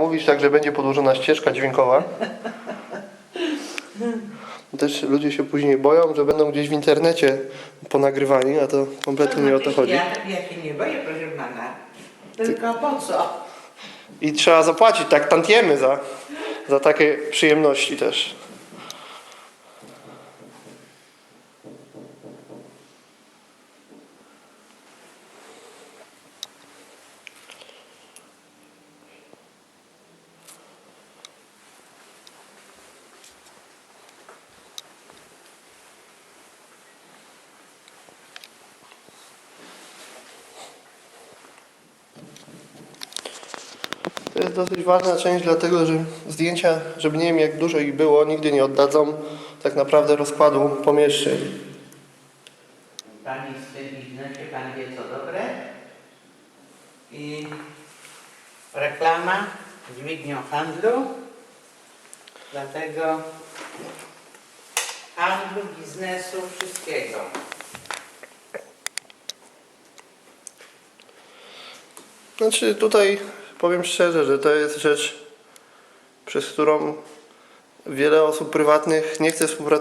mówisz tak, że będzie podłożona ścieżka dźwiękowa. Też ludzie się później boją, że będą gdzieś w internecie ponagrywani, a to kompletnie nie o to chodzi. Ja, ja się nie boję, proszę pana. Tylko po co? I trzeba zapłacić tak tantiemy za, za takie przyjemności też. To jest dosyć ważna część, dlatego że zdjęcia, żeby nie wiem jak dużo ich było, nigdy nie oddadzą tak naprawdę rozkładu pomieszczeń. Pani w tym biznesie, pan wie co dobre. I reklama dźwignią handlu. Dlatego handlu, biznesu, wszystkiego. Znaczy tutaj powiem szczerze, że to jest rzecz, przez którą wiele osób prywatnych nie chce współpracować